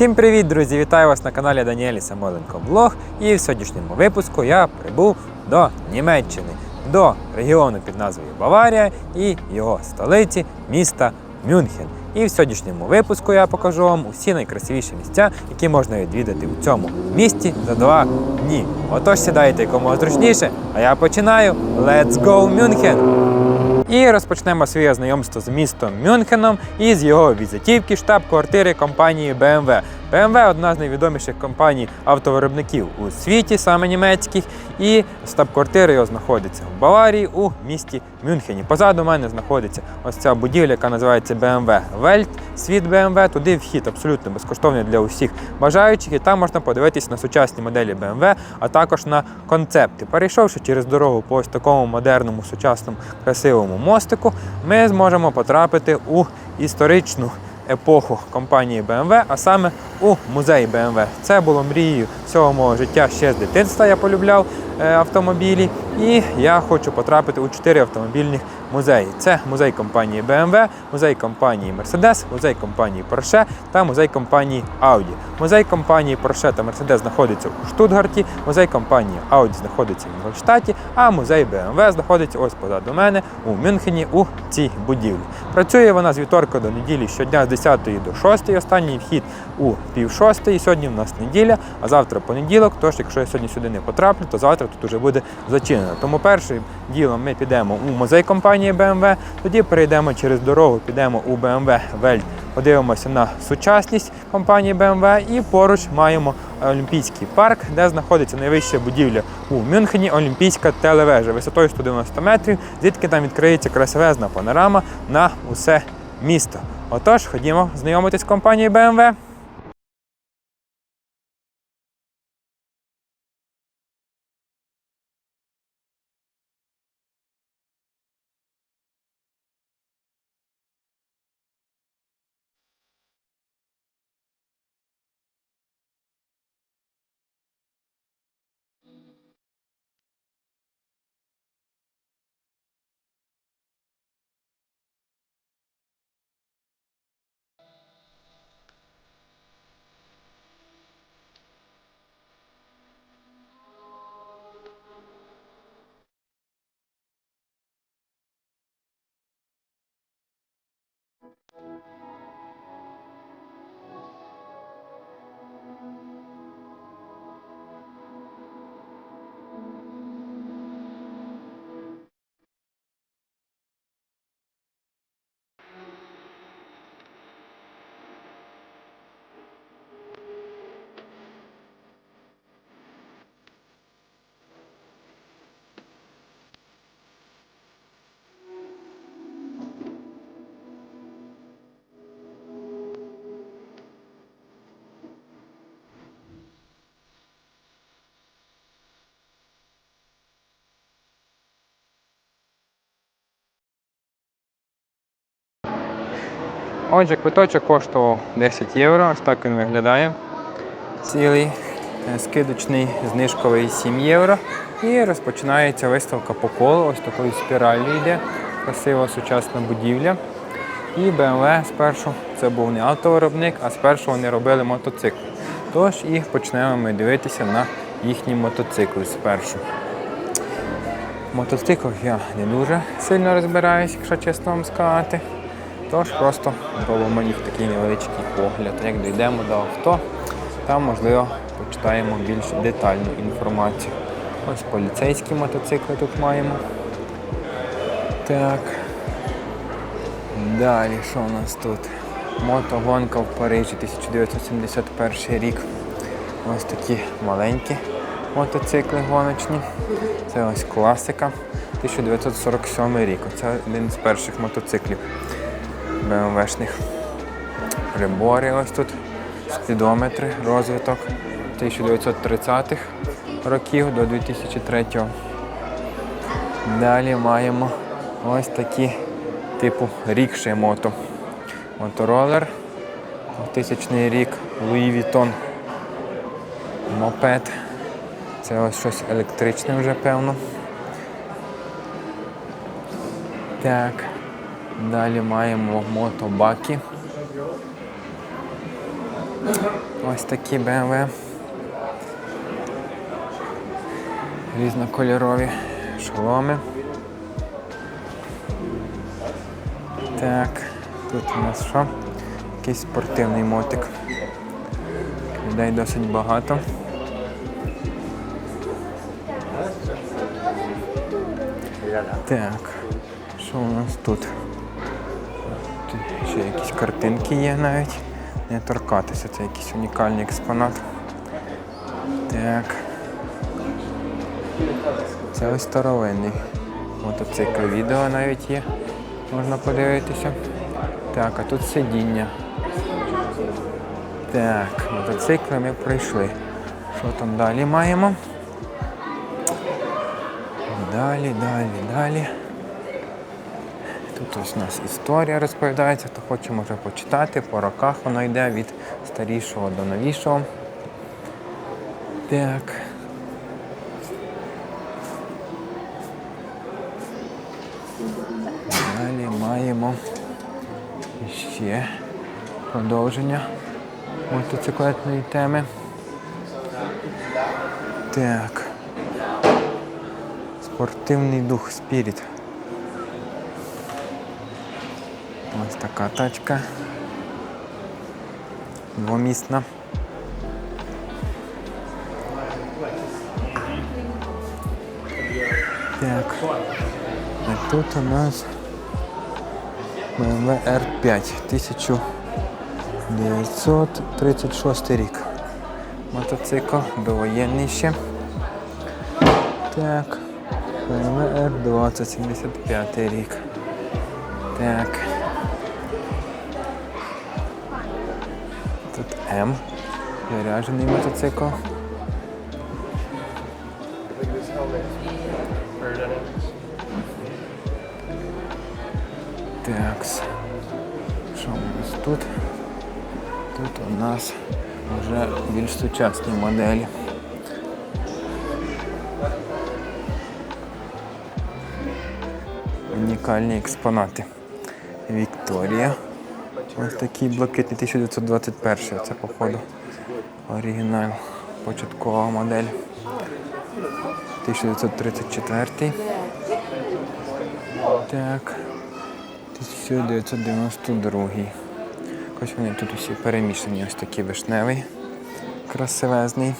Всім привіт, друзі! Вітаю вас на каналі Даніелі Самойленко Блог. І в сьогоднішньому випуску я прибув до Німеччини, до регіону під назвою Баварія і його столиці міста Мюнхен. І в сьогоднішньому випуску я покажу вам усі найкрасивіші місця, які можна відвідати у цьому місті за два дні. Отож сідайте кому зручніше, а я починаю. Let's go, Мюнхен! І розпочнемо своє знайомство з містом Мюнхеном і з його візитівки штаб-квартири компанії BMW. BMW – одна з найвідоміших компаній автовиробників у світі, саме німецьких, і штаб-квартира його знаходиться в Баварії у місті Мюнхені. Позаду мене знаходиться ось ця будівля, яка називається BMW Welt, світ BMW. Туди вхід абсолютно безкоштовний для усіх бажаючих, і там можна подивитись на сучасні моделі BMW, а також на концепти. Перейшовши через дорогу по ось такому модерному, сучасному, красивому мостику, ми зможемо потрапити у історичну епоху компанії BMW, а саме у музеї BMW. Це було мрією всього мого життя ще з дитинства. Я полюбляв е, автомобілі, і я хочу потрапити у чотири автомобільних музеї. Це музей компанії BMW, музей компанії Mercedes, музей компанії Porsche та музей компанії Audi. Музей компанії Porsche та Mercedes знаходиться у Штутгарті, музей компанії Audi знаходиться в Інгольштаті, а музей BMW знаходиться ось позаду мене у Мюнхені у цій будівлі. Працює вона з вівторка до неділі щодня з 10 до 6. Останній вхід у пів шостої. Сьогодні в нас неділя, а завтра понеділок. Тож, якщо я сьогодні сюди не потраплю, то завтра тут уже буде зачинено. Тому першим ділом ми підемо у музей компанії BMW, тоді перейдемо через дорогу, підемо у BMW Welt, подивимося на сучасність компанії BMW і поруч маємо Олімпійський парк, де знаходиться найвища будівля у Мюнхені, Олімпійська телевежа висотою 190 метрів, звідки там відкриється красивезна панорама на усе місто. Отож, ходімо знайомитись з компанією BMW. Отже, квиточок коштував 10 євро, ось так він виглядає. Цілий е, скидочний знижковий 7 євро. І розпочинається виставка по колу, ось такою спіраллю йде. Красива сучасна будівля. І BMW спершу це був не автовиробник, а спершу вони робили мотоцикл. Тож і почнемо ми дивитися на їхні мотоцикли спершу. В мотоциклах я не дуже сильно розбираюсь, якщо чесно вам сказати. Тож просто робимо їх такий невеличкий погляд. Як дійдемо до авто, там можливо почитаємо більш детальну інформацію. Ось поліцейські мотоцикли тут маємо. Так. Далі, що у нас тут? Мотогонка в Парижі 1971 рік. Ось такі маленькі мотоцикли гоночні. Це ось класика. 1947 рік. Це один з перших мотоциклів. БМВшних. Прибори ось тут, спідометри, розвиток 1930-х років до 2003. Далі маємо ось такі типу рікші мото. Моторолер, 2000 рік, Louis Vuitton, мопед. Це ось щось електричне вже, певно. Так. Далі маємо мотобаки. Ось такі BMW. Різнокольорові шоломи. Так, тут у нас що? Якийсь спортивний мотик. Людей досить багато. Так, що у нас тут? Тут якісь картинки є навіть. Не торкатися, це якийсь унікальний експонат. Так. Це ось старовинний мотоцикл. Відео навіть є. Можна подивитися. Так, а тут сидіння. Так, мотоцикли ми пройшли. Що там далі маємо? Далі, далі, далі. Тут у нас історія розповідається, хто хоче може почитати. По роках воно йде від старішого до новішого. Так. Далі маємо ще продовження мотоциклетної теми. Так. Спортивний дух спіріт. Ось така тачка. Двомісна. Так. А тут у нас BMW R5 1936 рік. Мотоцикл довоєнний ще. Так. BMW R20 75 рік. Так. М. Заряджений мотоцикл. Такс. Що у нас тут? Тут у нас вже більш сучасні моделі. Унікальні експонати. Вікторія. Ось такий блакитний 1921 це походу оригінал. Початкова модель. 1934. Так. 1992. Ось вони тут усі перемішані. Ось такий вишневий, красивезний.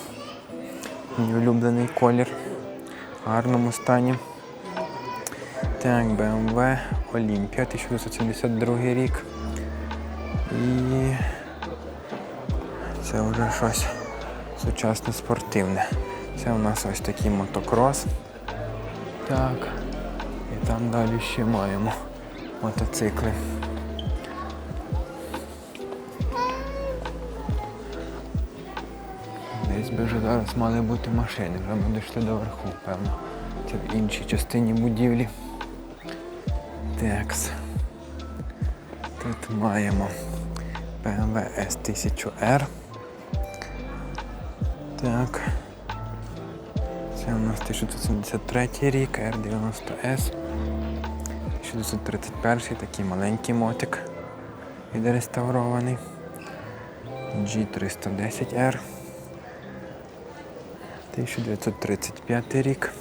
Мій улюблений колір. В гарному стані. Так, BMW Олімпія 1972 рік. І це вже щось сучасне спортивне. Це у нас ось такий мотокрос. Так. І там далі ще маємо мотоцикли. Десь би вже зараз мали бути машини, вже ми дійшли до верху, певно. Це в іншій частині будівлі. Текс. Тут маємо BMW S1000R. Так. Це у нас 1973 рік, R90S. 1931 такий маленький мотик відреставрований. G310R. 1935 рік.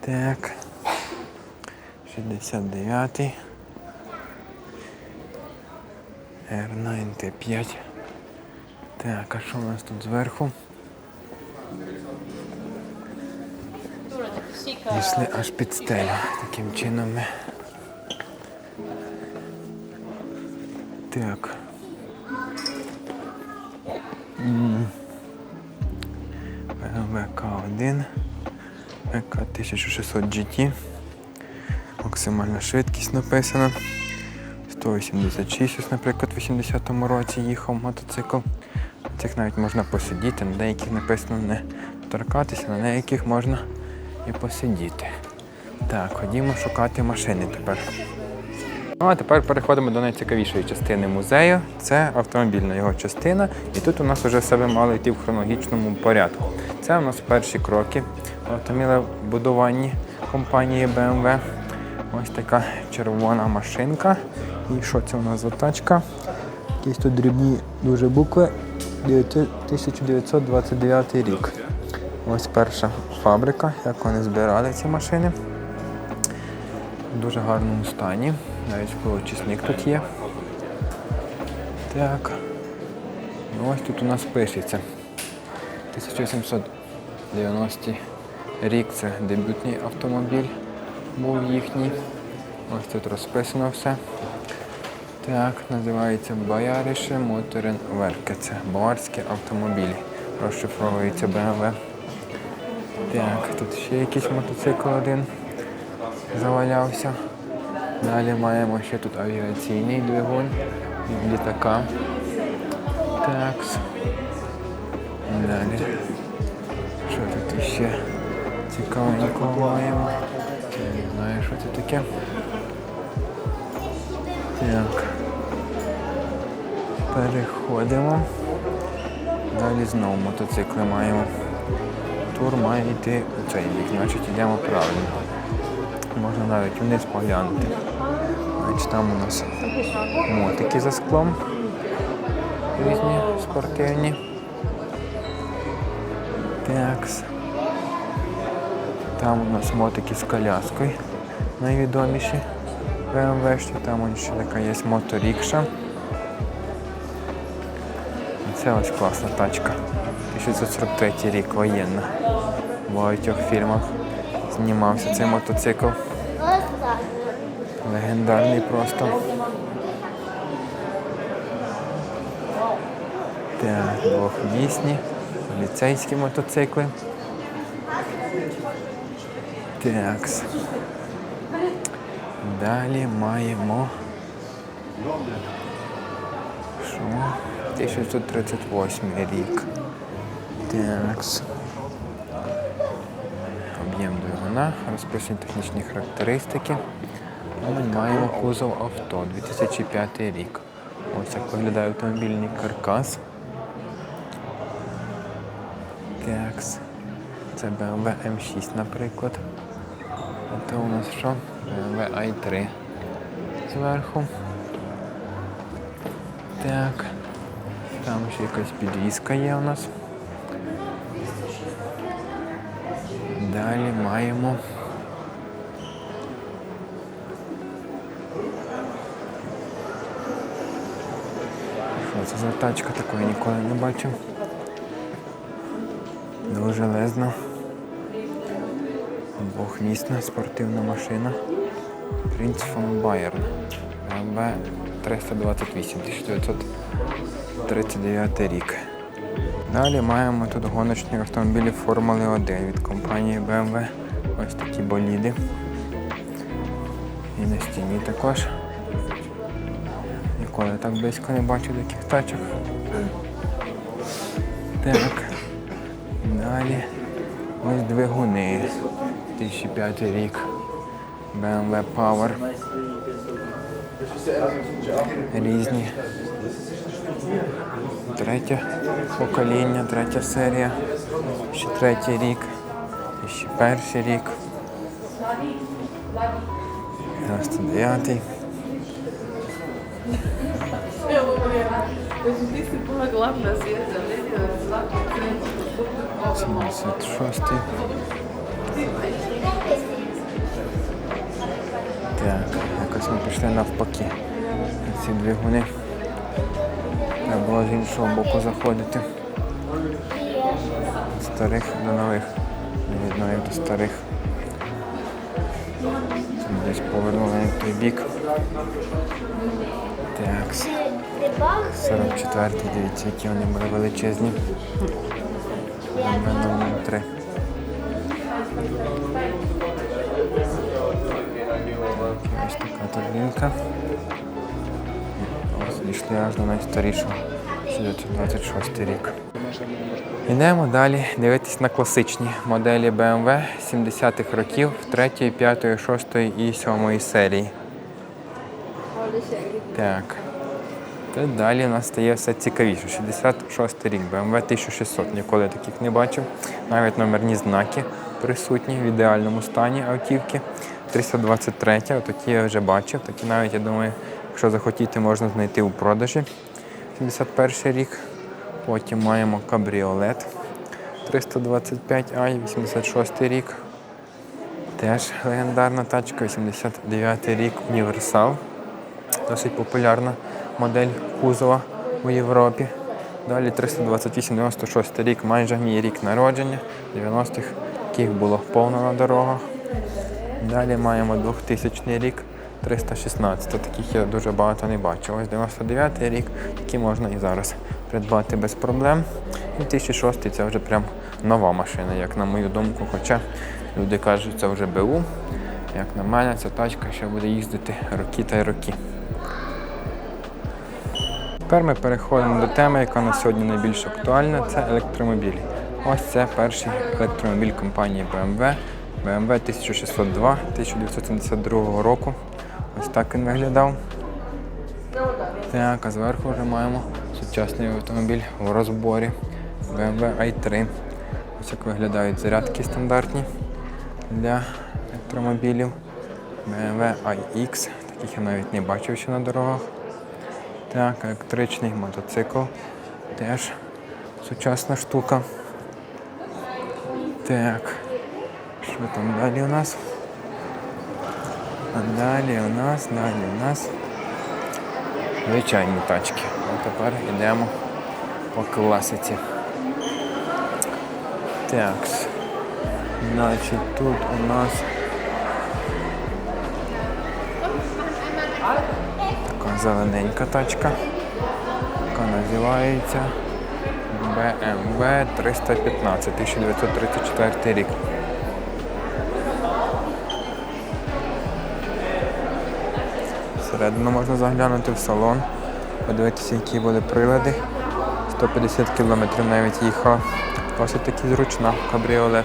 Так. 69. R95. Так, а що у нас тут зверху? Пішли аж під стелю. Таким чином ми. Так. М. BMW К1. ВК 1600 GT. Максимальна швидкість написана. 186, ось, наприклад, в 80-му році їхав мотоцикл. Цих навіть можна посидіти, на деяких написано не торкатися, на деяких можна і посидіти. Так, ходімо шукати машини тепер. Ну а тепер переходимо до найцікавішої частини музею. Це автомобільна його частина. І тут у нас вже все мало йти в хронологічному порядку. Це у нас перші кроки в автомобілебудуванні компанії BMW. Ось така червона машинка. І що це у нас за тачка? Якісь тут дрібні дуже букви. 1929 рік. Ось перша фабрика, як вони збирали ці машини. В дуже гарному стані. Навіть очисник тут є. Так. Ну, ось тут у нас пишеться. 1790 рік це дебютний автомобіль був їхній. Ось тут розписано все. Так, називається Моторен Верке. Це баварські автомобілі. Розшифровується BMW. Так, тут ще якийсь мотоцикл один завалявся. Далі маємо ще тут авіаційний двигун від літака. Так. Далі. Що тут ще цікавенького маємо? Не знаю, що це таке. Так. Переходимо. Далі знову мотоцикли маємо. Тур має йти у цей бік, значить йдемо правильно. Можна навіть вниз поглянути. Значить, там у нас мотики за склом. Різні спортивні. Такс. Там у нас мотики з коляскою найвідоміші. BMW, там ще така є моторікша. Це ось класна тачка. 1943 рік воєнна. В багатьох фільмах знімався цей мотоцикл. Легендарний просто. Так, двохмісні, поліцейські мотоцикли. Такс. Далі маємо. Що? 1938 рік. Такс. Об'єм двигуна, розписані технічні характеристики. Ми маємо кузов авто 2005 рік. Ось як виглядає автомобільний каркас. Такс. Це BMW M6, наприклад. То у нас що? BMW i3 зверху. Так. Там ще якась підвіска є у нас. Далі маємо. Що це за тачка такої ніколи не бачив. Дуже лезна. Двохмісна спортивна машина. Принц фон Байерн. БМВ 328 1939 рік. Далі маємо тут гоночні автомобілі Формули 1 від компанії BMW. Ось такі боліди. І на стіні також. Ніколи так близько не бачив таких тачок. Так. Далі ось двигуни. 2005 рік. BMW Power. Різні. Третє покоління, третя серія. Ще третій рік. Ще перший рік. 99-й. Здесь была главная звезда. 76-й. Так, якось ми пішли навпаки. Ці двигуни. Треба було з іншого боку заходити. З старих до нових. Від нових до старих. Десь повернули на той бік. Так. 44-й, дивіться, які вони були величезні. Номер номер 3. Ось така турбінка. Ось дійшли аж до найстарішого. 1926 рік. Йдемо далі дивитись на класичні моделі BMW 70-х років 3, 5, 6 і 7 серії. Так. Та далі у нас стає все цікавіше. 66 рік, BMW 1600. Ніколи таких не бачив. Навіть номерні знаки присутні в ідеальному стані автівки. 323, отакі я вже бачив. Такі навіть, я думаю, якщо захотіти, можна знайти у продажі. 81 рік. Потім маємо кабріолет 325i, 86 рік. Теж легендарна тачка, 89 рік універсал. Досить популярна модель кузова у Європі. Далі 328, 96 рік, майже мій рік народження, 90-х, яких було повно на дорогах. Далі маємо 2000 рік, 316. Таких я дуже багато не бачив. Ось 99 рік, які можна і зараз придбати без проблем. І 2006 це вже прям нова машина, як на мою думку. Хоча люди кажуть, це вже БУ. Як на мене, ця тачка ще буде їздити роки та й роки. Тепер ми переходимо до теми, яка на сьогодні найбільш актуальна це електромобілі. Ось це перший електромобіль компанії BMW. BMW 1602 1972 року. Ось так він виглядав. Так, а зверху вже маємо сучасний автомобіль в розборі BMW i3. Ось як виглядають зарядки стандартні для електромобілів. BMW iX. Таких я навіть не бачив ще на дорогах. Так, електричний мотоцикл. Теж сучасна штука. Так. Що там далі у нас? А далі у нас, далі у нас звичайні тачки. А тепер йдемо по класиці. Так. Значить, тут у нас така зелененька тачка, яка називається BMW 315 1934 рік. Всередину можна заглянути в салон, подивитися, які були прилади. 150 км навіть їхав. Досить таки зручна кабріолет.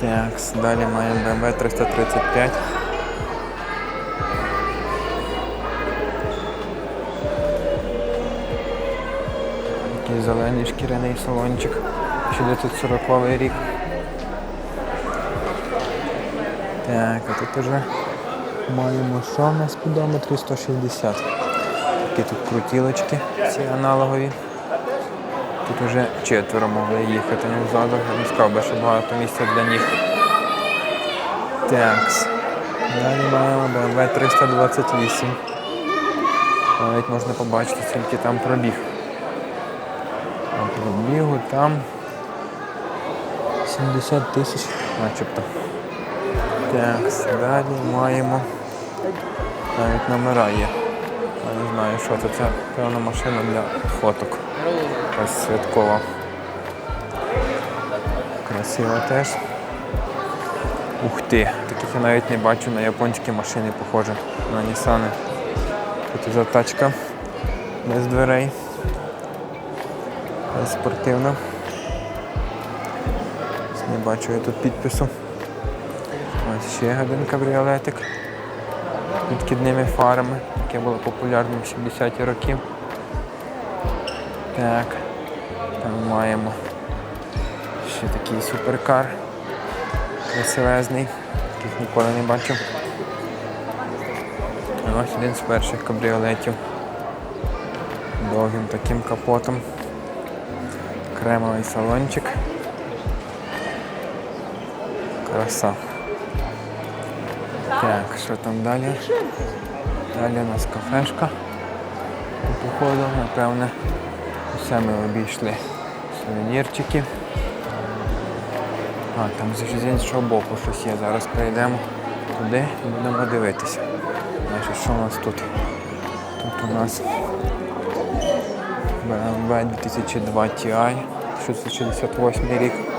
Так, далі маємо BMW 335. Такий зелений шкіряний салончик. 1940 рік. Так, а тут уже маємо що на спідометрі 160. Такі тут крутілочки, всі аналогові. Тут вже четверо могли їхати. Я не сказав би, що багато місця для них. Так. Далі маємо BMW 328. Навіть можна побачити, скільки там пробіг. А пробігу там 70 тисяч начебто. Так, далі маємо навіть номера є. Я не знаю, що це. Це певна машина для фоток. Якась святкова. Красиво теж. Ух ти, таких я навіть не бачу на японські машини, похоже, на Нісани. Тут за тачка без дверей. Спортивна. Не бачу я тут підпису. Ще один кабріолетик з відкидними фарами, яке було популярним в 70-ті роки. Так, там маємо ще такий суперкар красивезний, яких ніколи не бачив. Ось один з перших кабріолетів. Довгим таким капотом. Кремовий салончик. Краса. Так, що там далі? Далі у нас кафешка. Походу, напевне, все ми обійшли. Сувенірчики. А, там з іншого боку щось є. Зараз прийдемо туди і будемо дивитися. Значить, що у нас тут? Тут у нас BMW 2002 Ti, 668 рік.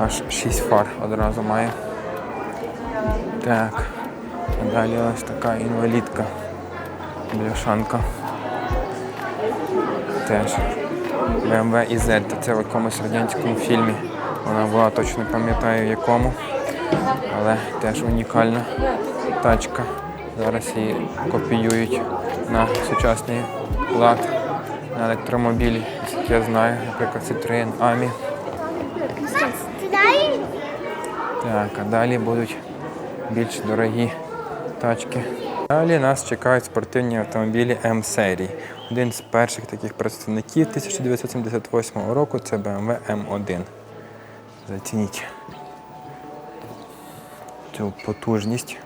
Аж 6 фар одразу має. Так. Далі ось така інвалідка. Бляшанка. Теж. BMW IZ, це в якомусь радянському фільмі. Вона була, точно пам'ятаю в якому. Але теж унікальна тачка. Зараз її копіюють на сучасний лад на електромобілі, як я знаю, наприклад, Citroen AMI. Так, а далі будуть більш дорогі тачки. Далі нас чекають спортивні автомобілі М-серії. Один з перших таких представників 1978 року це BMW M1. Зацініть цю потужність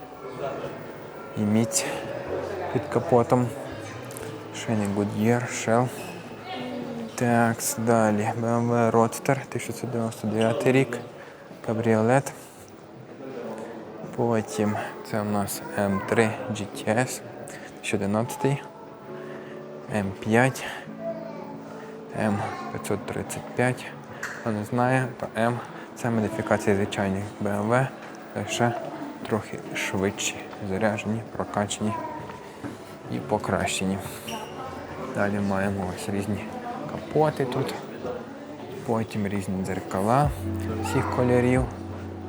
і міць під капотом. Шини Goodyear, Shell. Так, далі. BMW Roadster 1999 рік. Кабріолет. Потім це у нас М3 GTS 2011. М5. М535. Хто не знає, то М це модифікація звичайних BMW, лише трохи швидші, заряжені, прокачені і покращені. Далі маємо ось різні капоти тут. Потім різні дзеркала всіх кольорів.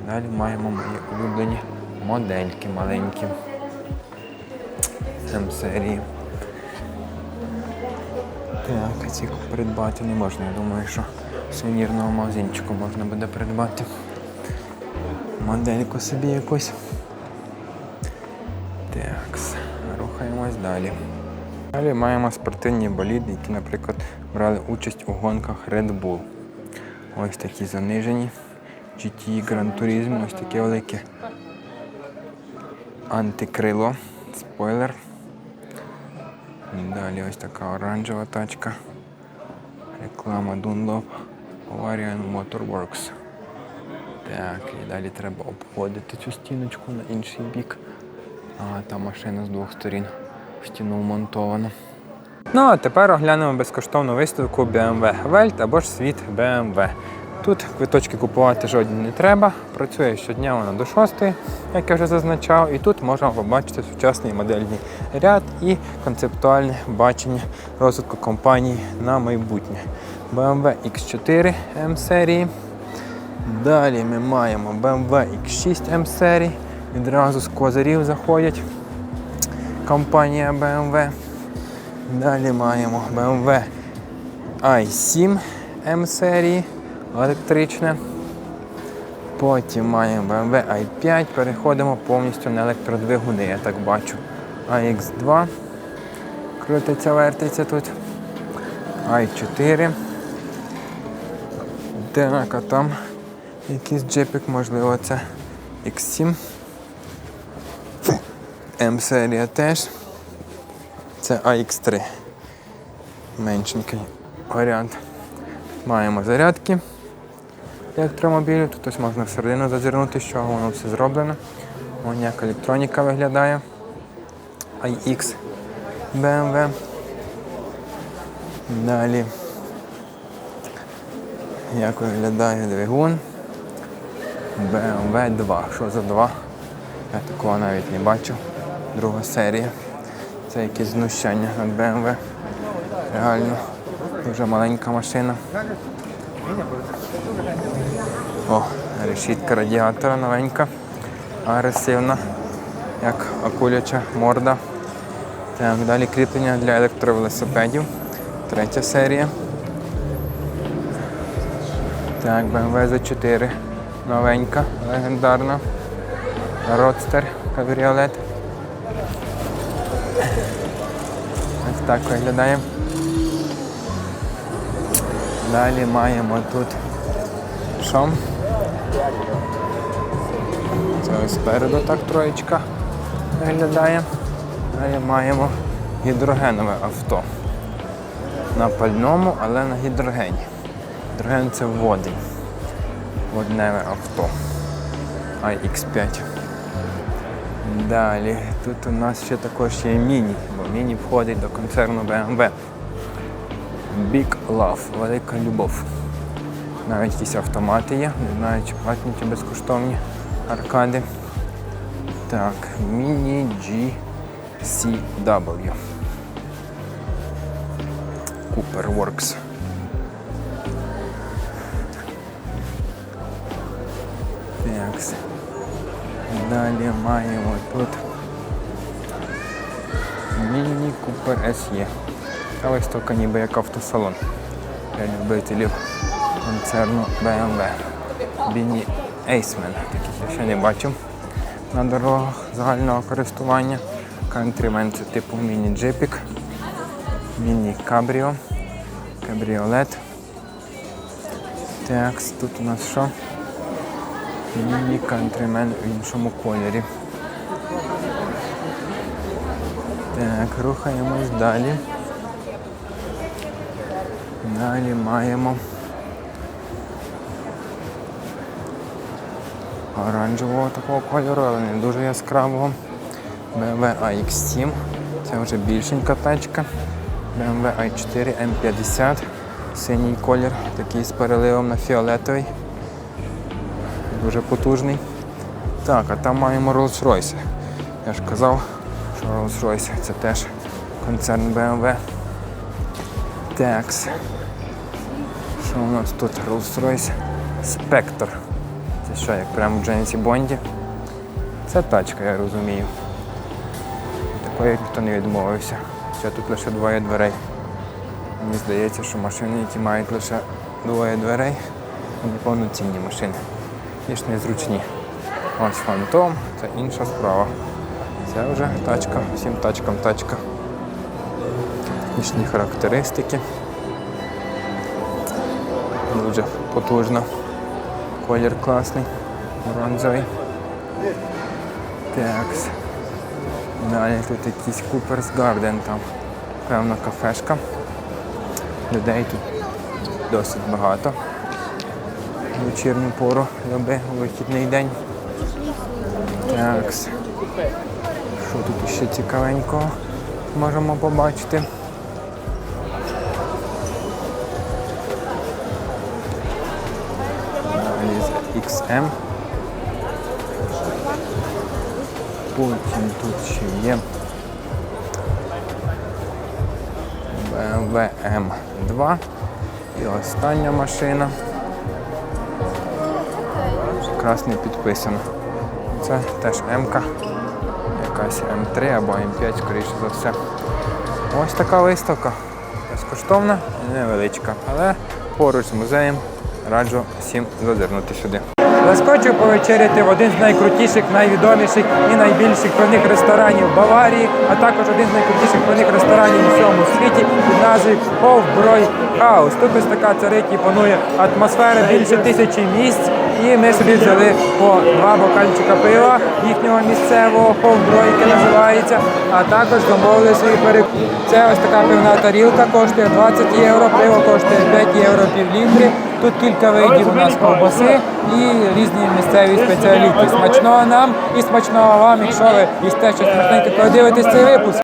Далі маємо мої улюблені модельки маленькі. М-серії. Так, ці придбати не можна. Я думаю, що в сувенірному магазинчику можна буде придбати. Модельку собі якусь. Так, рухаємось далі. Далі маємо спортивні боліди, які, наприклад, брали участь у гонках Red Bull. Ось такі занижені. GT Gran Turismo, ось таке велике антикрило, спойлер. Далі ось така оранжева тачка. Реклама Dunlop Bavarian Motorworks. Так, і далі треба обходити цю стіночку на інший бік. А та машина з двох сторін в стіну вмонтована. Ну а тепер оглянемо безкоштовну виставку BMW Welt або ж світ BMW. Тут квиточки купувати жодні не треба. Працює щодня вона до 6, як я вже зазначав, і тут можна побачити сучасний модельний ряд і концептуальне бачення розвитку компанії на майбутнє. BMW X4 M серії. Далі ми маємо BMW X6 M серії. Відразу з козирів заходять компанія BMW. Далі маємо BMW i7 M серії електричне. Потім маємо BMW i5, переходимо повністю на електродвигуни, я так бачу. iX2 крутиться, вертиться тут. i4. Так, там якийсь джипик, можливо, це X7. М-серія теж. Це AX3. Меншенький варіант. Маємо зарядки електромобілю. Тут ось можна всередину зазирнути, з чого воно все зроблено. Ось як електроніка виглядає. iX BMW. Далі. Як виглядає двигун. BMW 2. Що за 2? Я такого навіть не бачив. Друга серія. Це якесь знущання над BMW. Реально дуже маленька машина. О, решітка радіатора новенька, агресивна, як акуляча морда. Так, далі кріплення для електровелосипедів. Третя серія. Так, BMW Z4 новенька, легендарна. Родстер кабріолет. Ось так виглядає. Далі маємо тут шом. Це ось спереду так троєчка виглядає. Далі маємо гідрогенове авто. На пальному, але на гідрогені. Гідроген це водень. Водневе авто. iX5. Далі, тут у нас ще також є міні, бо міні входить до концерну BMW. Big Love, велика любов. Навіть якісь автомати є, не знаю, чи платні, чи безкоштовні аркади. Так, Mini GCW. Cooper Works. Так. Далі маємо тут Mini Cooper SE. Та виставка ніби як автосалон для любителів концерну BMW. Біні Aceman, таких я ще не бачив. на дорогах загального користування. Countryman це типу міні-джипік, міні-кабріо, кабріолет. Так, тут у нас що? Міні Countryman в іншому кольорі. Так, рухаємось далі. Далі маємо оранжевого такого кольору, але не дуже яскравого. BMW iX7. Це вже більшенька тачка. BMW i4 M50. Синій колір, такий з переливом на фіолетовий. Дуже потужний. Так, а там маємо Rolls-Royce. Я ж казав, що Rolls-Royce це теж концерн BMW. Такс. Що у нас тут Rolls-Royce Spectre. Це що, як прямо в Дженсі Бонді? Це тачка, я розумію. Такої ніхто не відмовився. Ще тут лише двоє дверей. Мені здається, що машини, які мають лише двоє дверей, вони повноцінні машини. Ніж незручні. Ось фантом, це інша справа. Це вже тачка, всім тачкам тачка. Технічні характеристики. Дуже потужно. Колір класний, бронзовий. Такс. Далі тут якийсь Cooper's Garden там. Певна кафешка. Людей тут досить багато. Вечірню пору доби, у вихідний день. Такс. Що тут ще цікавенького можемо побачити? XM. Потім тут ще є BMW M2 і остання машина. Якраз не підписана. Це теж М-ка, якась М3 або М5, скоріше за все. Ось така виставка. Безкоштовна і невеличка, але поруч з музеєм раджу всім зазирнути сюди. Заскочив повечеряти в один з найкрутіших, найвідоміших і найбільших пивних ресторанів Баварії, а також один з найкрутіших пивних ресторанів у всьому світі під назвою Hofbräu House. Тут ось така царить і панує атмосфера більше тисячі місць. І ми собі взяли по два бокальчика пива їхнього місцевого Hofbräu, яке називається, а також замовили свої перекуп. Це ось така пивна тарілка, коштує 20 євро, пиво коштує 5 євро пів літри. Тут кілька видів у нас ковбаси і різні місцеві спеціаліти. Смачного нам і смачного вам, якщо ви їсте щось смачненьке, коли дивитесь цей випуск.